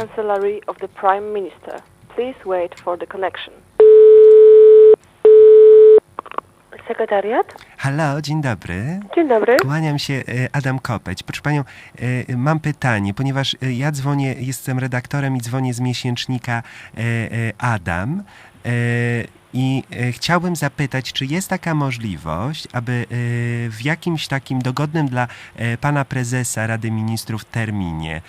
Chancellery of the Prime Minister. Please wait for the connection. Sekretariat? Halo, dzień dobry. Dzień dobry. Kłaniam się, e, Adam Kopeć. Proszę panią, e, mam pytanie, ponieważ e, ja dzwonię, jestem redaktorem i dzwonię z miesięcznika Adam. I e, chciałbym zapytać, czy jest taka możliwość, aby e, w jakimś takim dogodnym dla e, pana prezesa Rady Ministrów terminie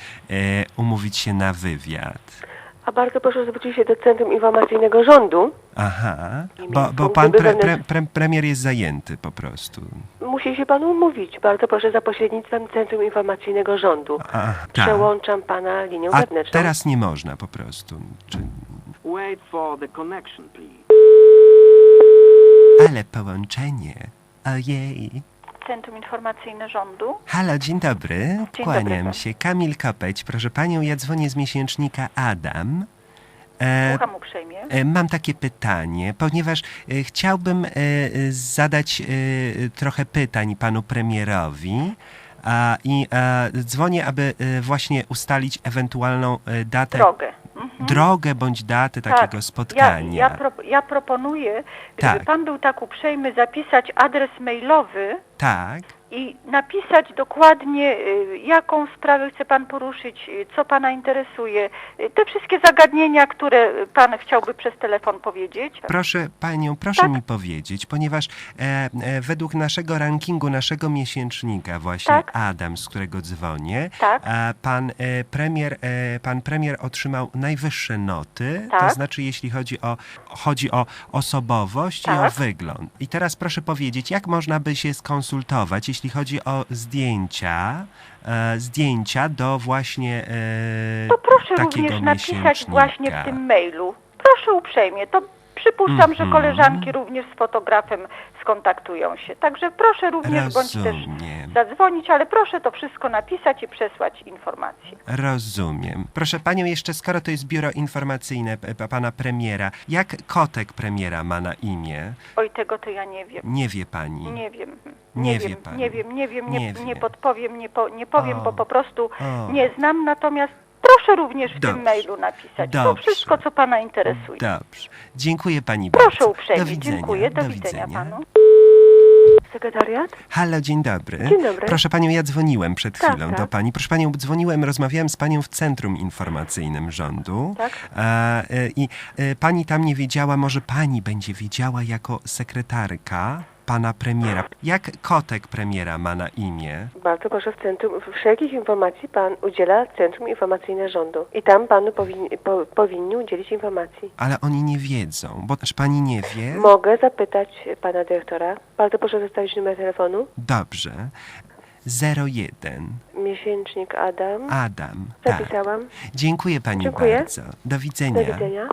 umówić się na wywiad? A bardzo proszę zwrócić się do Centrum Informacyjnego Rządu. Aha, bo, bo pan pre, pre, pre, premier jest zajęty po prostu. Musi się Pan umówić. Bardzo proszę za pośrednictwem Centrum Informacyjnego Rządu. A, tak. Przełączam Pana linią A wewnętrzną. teraz nie można po prostu. Czy... Wait for the connection, please. Ale połączenie. Ojej. Centrum Informacyjne Rządu. Halo, dzień dobry. Dzień Kłaniam dobry. się. Kamil Kopeć. Proszę panią, ja dzwonię z miesięcznika Adam. E, Słucham uprzejmie. e, mam takie pytanie, ponieważ e, chciałbym e, e, zadać e, trochę pytań panu premierowi. A, I e, dzwonię, aby e, właśnie ustalić ewentualną e, datę, Drogę. Mhm. drogę bądź datę takiego Ja, spotkania. ja, pro, ja proponuję, gdyby Tak. pan był tak uprzejmy, zapisać adres mailowy Tak. i napisać dokładnie, y, jaką sprawę chce pan poruszyć, y, co pana interesuje, y, te wszystkie zagadnienia, które pan chciałby przez telefon powiedzieć. Proszę panią, proszę Tak. mi powiedzieć, ponieważ e, e, według naszego rankingu, naszego miesięcznika właśnie Tak. Adam, z którego dzwonię, Tak. pan, e, premier, e, pan premier otrzymał najwyższe noty, to Tak. znaczy jeśli chodzi o, chodzi o osobowość i o Tak. wygląd. I teraz proszę powiedzieć, jak można by się skonsultować, jeśli chodzi o zdjęcia, e, zdjęcia do właśnie e, To proszę takiego również napisać miesięcznika. właśnie w tym mailu. Proszę uprzejmie. To przypuszczam, że Mhm. koleżanki również z fotografem skontaktują się. Także proszę również bądź też Rozumiem. zadzwonić, ale proszę to wszystko napisać i przesłać informacje. Rozumiem. Proszę panią, jeszcze skoro to jest biuro informacyjne p- p- pana premiera, jak kotek premiera ma na imię? Oj, tego to ja nie wiem. Nie wie pani. Nie wiem. Nie wie wiem, pani. nie wiem, nie wiem, nie, Nie nie, wie. podpowiem, nie, po, nie powiem, O. bo po prostu O. nie znam, natomiast proszę również w Dobrze. tym mailu napisać to Dobrze. wszystko, co pana interesuje. Dobrze. Dziękuję pani Proszę bardzo. uprzejmie, Do widzenia. dziękuję, do, Do widzenia panu. Sekretariat? Halo, dzień dobry. Dzień dobry. Proszę panią, ja dzwoniłem przed Tak, chwilą tak. do pani. Proszę panią, dzwoniłem, rozmawiałem z panią w Centrum Informacyjnym Rządu. Tak. E, I e, pani tam nie wiedziała, może pani będzie wiedziała jako sekretarka pana premiera. Jak kotek premiera ma na imię? Bardzo proszę w centrum, wszelkich informacji Pan udziela Centrum Informacyjne Rządu. I tam Panu powinni, po, powinni udzielić informacji. Ale oni nie wiedzą, bo też pani nie wie. Mogę zapytać Pana Dyrektora? Bardzo proszę zostawić numer telefonu. Dobrze. 01. Miesięcznik Adam. Adam. Tak. Zapisałam. Dziękuję pani Dziękuję. bardzo. Do Do widzenia. widzenia.